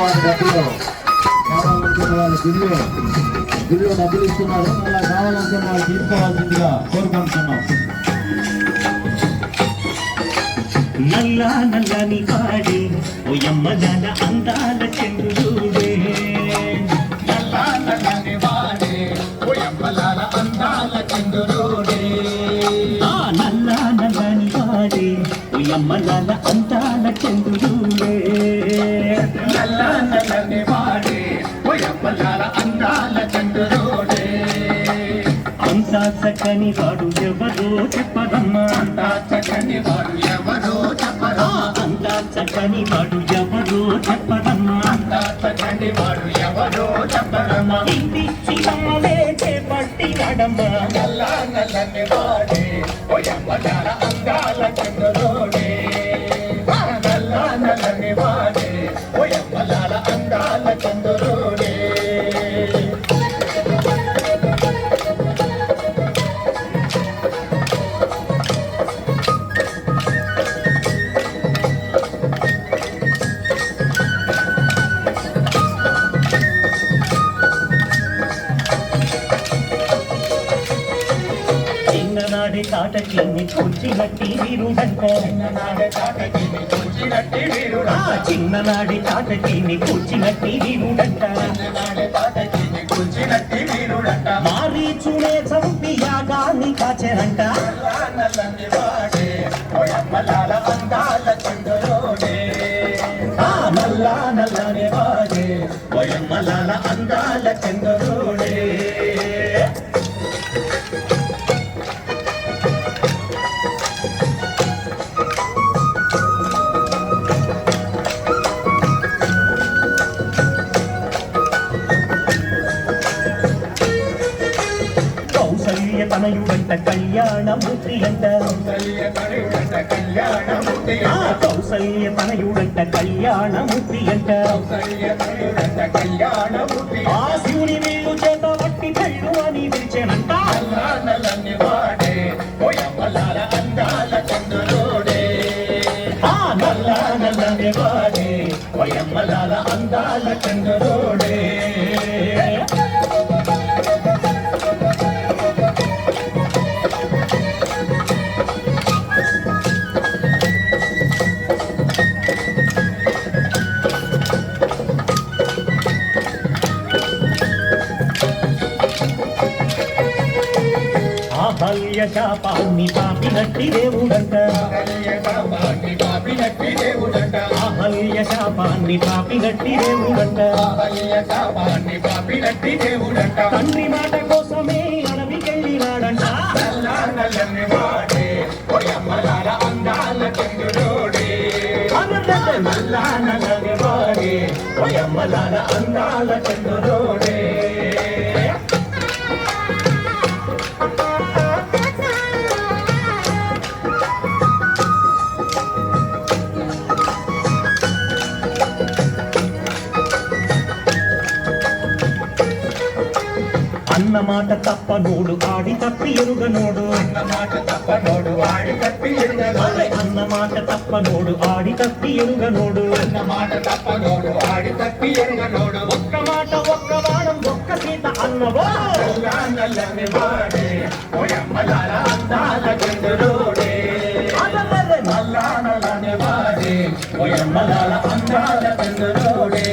వారి డబ్బులు కావాలనుకున్న వాళ్ళు బిల్లు బిల్లు డబ్బులు ఇస్తున్నారు. అలా కావాలనుకున్న వాళ్ళు తీసుకోవాల్సిందిగా కోరుకుంటున్నాం. నల్ల నల్లని పాడే అందాల చంద్రుడే. నల్ల నల్లని వాడే ఓయమ్మలాల అందాల చంద్రుడే. ఆ నల్లని పాడే అందాల చక్కని వాడు ఎవరో చెప్పదమ్మా అంతా చక్కని వాడు ఎవరో చెప్పరా అంతా చక్కని వాడు ఎవరో చెప్పదమ్మా అంతా చక్కని వాడు ఎవరో చెప్పరమ్మా. ఇంటి చిన్నమ్మలే చేపట్టి నడమ్మా నల్ల నల్లని వాడే ఓయమ్మలాల చిన్ననాడి తాటకి కూర్చినట్టి వీరుడంట. చిన్ననాడే తాటకిని చిన్ననాడి తాటకి కూర్చినట్టి వీరుడంట చిన్ననాడే చూడే కూర్చినట్టి వీరుడంట. మారీచునే చంపి యాగాన్ని కాచెరంట నల్ల నల్లని వాడే, ఓయమ్మలాల అందాల చందరోడే. తనయుడంట కళ్యాణమూర్తి అంట కళ్య కరుడంట కళ్యాణమూర్తి ఆ అంట. కౌసల్య తనయుడంట కళ్యాణమూర్తి అంట కౌసల్య కరుడంట కళ్యాణమూర్తి ఆ అంట. శివుని వీళ్ళు చేత పట్టి కళ్ళు అని పిలిచానంట నల్ల నల్లని వాడే, ఓయమ్మలాల అందాల చంద్రుడే. ఆ నల్ల నల్లని శాపాన్ని పాపినట్టి దేవుడంట దేవుడంట. శాపాన్ని పాపినట్టి దేవుడంట దేవుడంట. తండ్రి మాట కోసమే అడవికెళ్ళినాడంట నల్ల నల్లని వాడే, అందాల చంద్రుడు నల్ల నల్లని వాడే, ఓయమ్మలాల అందాల చంద్రుడే. అన్న మాట తప్ప నోడు ఆడి తప్పి ఎరుగనోడు అన్న మాట తప్పనోడు వాడి తప్పి ఎరుగనోడు. అన్న మాట తప్ప నోడు ఆడి తప్పి ఎరుగనోడు అన్న మాట తప్పనోడు వాడి తప్పి ఎరుగనోడు. ఒక్క మాట ఒక్క వాడం ఒక్క సీత అన్నవో నల్ల నల్లని వాడే, ఓయమ్మలాల అందాల చంద్రుడే. అదర్రర్ర నల్ల నల్లని వాడే, ఓయమ్మలాల అందాల చంద్రుడే.